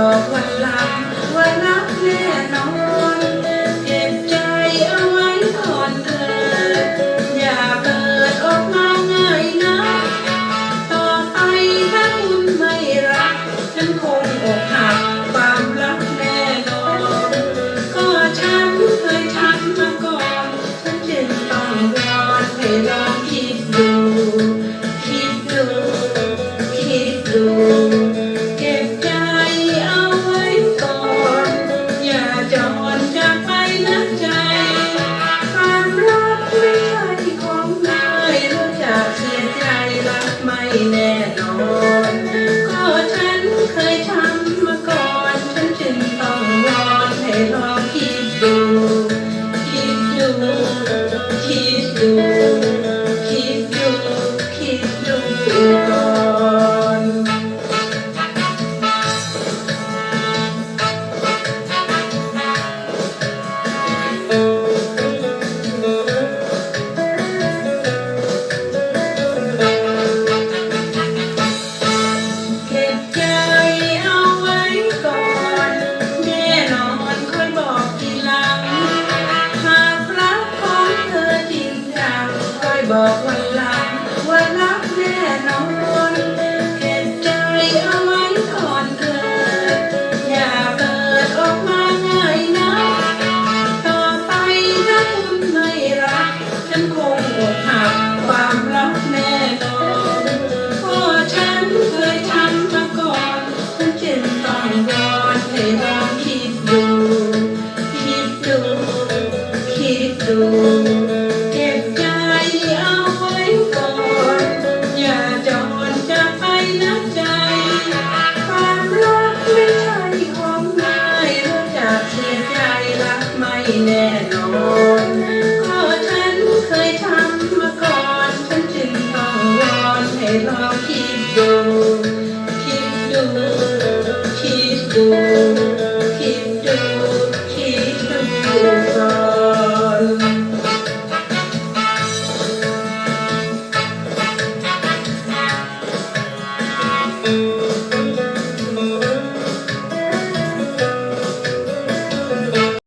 Oh. บอกวันหลังว่ารักแน่นอนเก็บใจเอาไว้ก่อนเธออย่าเปิดออกมาง่ายนะต่อไปถ้าคุณไม่รัก ฉันคงอกหักความรักแน่นอนเพราะฉันเคยทำมาก่อนฉันจึงต้องวอนให้ลองคิดดู คิดดู คิดดู going, keep going, keep going.